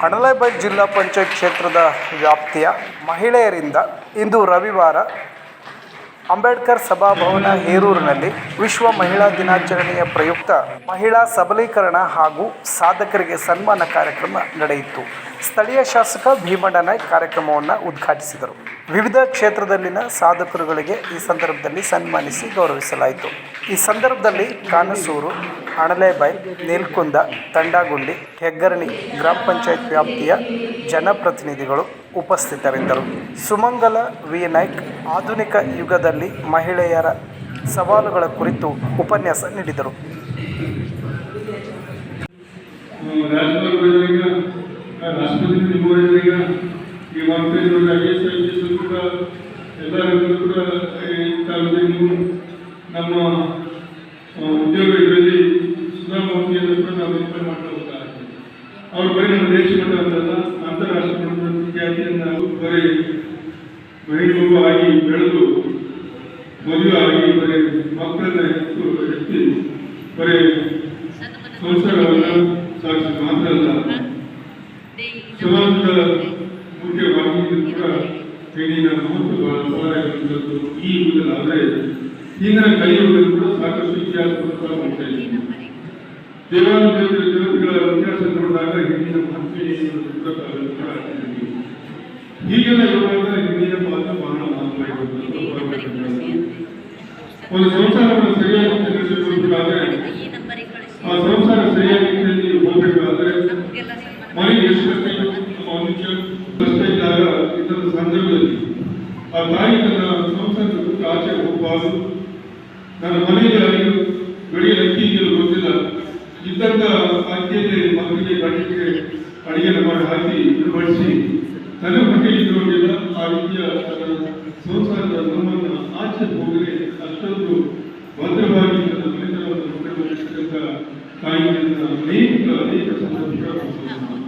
ಅಣಲೆಬೈಲ್ ಜಿಲ್ಲಾ ಪಂಚಾಯತ್ ಕ್ಷೇತ್ರದ ವ್ಯಾಪ್ತಿಯ ಮಹಿಳೆಯರಿಂದ ಇಂದು ರವಿವಾರ ಅಂಬೇಡ್ಕರ್ ಸಭಾಭವನ ಹೇರೂರಿನಲ್ಲಿ ವಿಶ್ವ ಮಹಿಳಾ ದಿನಾಚರಣೆಯ ಪ್ರಯುಕ್ತ ಮಹಿಳಾ ಸಬಲೀಕರಣ ಹಾಗೂ ಸಾಧಕರಿಗೆ ಸನ್ಮಾನ ಕಾರ್ಯಕ್ರಮ ನಡೆಯಿತು. ಸ್ಥಳೀಯ ಶಾಸಕ ಭೀಮಣ್ಣ ನಾಯ್ಕ್ ಕಾರ್ಯಕ್ರಮವನ್ನು ಉದ್ಘಾಟಿಸಿದರು. ವಿವಿಧ ಕ್ಷೇತ್ರದಲ್ಲಿನ ಸಾಧಕರುಗಳಿಗೆ ಈ ಸಂದರ್ಭದಲ್ಲಿ ಸನ್ಮಾನಿಸಿ ಗೌರವಿಸಲಾಯಿತು. ಈ ಸಂದರ್ಭದಲ್ಲಿ ಕಾನಸೂರು ಅಣಲೆಬೈಲ್ ನೀಲ್ಕುಂದ, ತಂಡಾಗುಂಡಿ, ಹೆಗ್ಗರಣಿ ಗ್ರಾಮ ಪಂಚಾಯತ್ ವ್ಯಾಪ್ತಿಯ ಜನಪ್ರತಿನಿಧಿಗಳು ಉಪಸ್ಥಿತರಿದ್ದರು. ಸುಮಂಗಲ ವಿ. ನಾಯ್ಕ್ ಆಧುನಿಕ ಯುಗದಲ್ಲಿ ಮಹಿಳೆಯರ ಸವಾಲುಗಳ ಕುರಿತು ಉಪನ್ಯಾಸ ನೀಡಿದರು ನಮ್ಮ ಬರೀ ನಮ್ಮ ದೇಶ ಮಟ್ಟ ಅಂತಾರಾಷ್ಟ್ರೀಯ ಮಟ್ಟದ ಬರೀ ಆಗಿ ಬೆಳೆದು ಮದುವೆ ಆಗಿ ಬರೀ ಮಕ್ಕಳನ್ನ ಹೆಚ್ಚು ಎತ್ತಿ ಬರೀ ಸಂಸಾರವನ್ನು ಸಾಗಿಸಿ ಮಾತ್ರ ಅಲ್ಲ ಸಮಾಜದ ಮುಖ್ಯವಾಗಿ ಕೂಡ ಹೆಣ್ಣಿನ ಈ ಆದರೆ ಇಂದಿನ ಕಲಿಯುಗದಲ್ಲಿ ಕೂಡ ಸಾಕಷ್ಟು ಇತಿಹಾಸ ಮಾಡ್ತಾ ಇದ್ದೀವಿ ದೇವಾನುದೇವರ ದೇವತೆಗಳ ಇತಿಹಾಸ ನೋಡಿದಾಗ ಹೆಣ್ಣಿನ ಮಹತ್ವ. ಹೀಗೆಲ್ಲ ಹೆಣ್ಣಿನ ಪಾತ್ರ ಬಹಳ ಮಹತ್ವವಾಗಿರುವಂಥದ್ದು ಒಂದು ಸಂಸಾರವನ್ನು ಆ ಸಂಸಾರ ಸರಿಯಾಗಿ ಹೋಗಬೇಕಾದ್ರೆ ಮನೆಗೆ ಎಷ್ಟು ನಮ್ಮ ಇದರ ಸಂದರ್ಭದಲ್ಲಿ ಆ ತಾಯಿ ಸಂಸಾರದ ಆಚೆ ಹೋಗಬಾರದು. ನನ್ನ ಮನೆಯಲ್ಲಿ ಅಕ್ಕಿ ಇದೆಯಲ್ಲ ಗೊತ್ತಿಲ್ಲ. ಇದ್ದಂತ ಅಕ್ಕಿಯಲ್ಲಿ ಮಕ್ಕಳಿಗೆ ಗಂಟಿಗೆ ಮಾಡಿ ಹಾಕಿ ಬಡಿಸಿ ತನ್ನ ಹೊಟ್ಟೆ ಇದ್ದವರಿಗೆಲ್ಲ Thank you.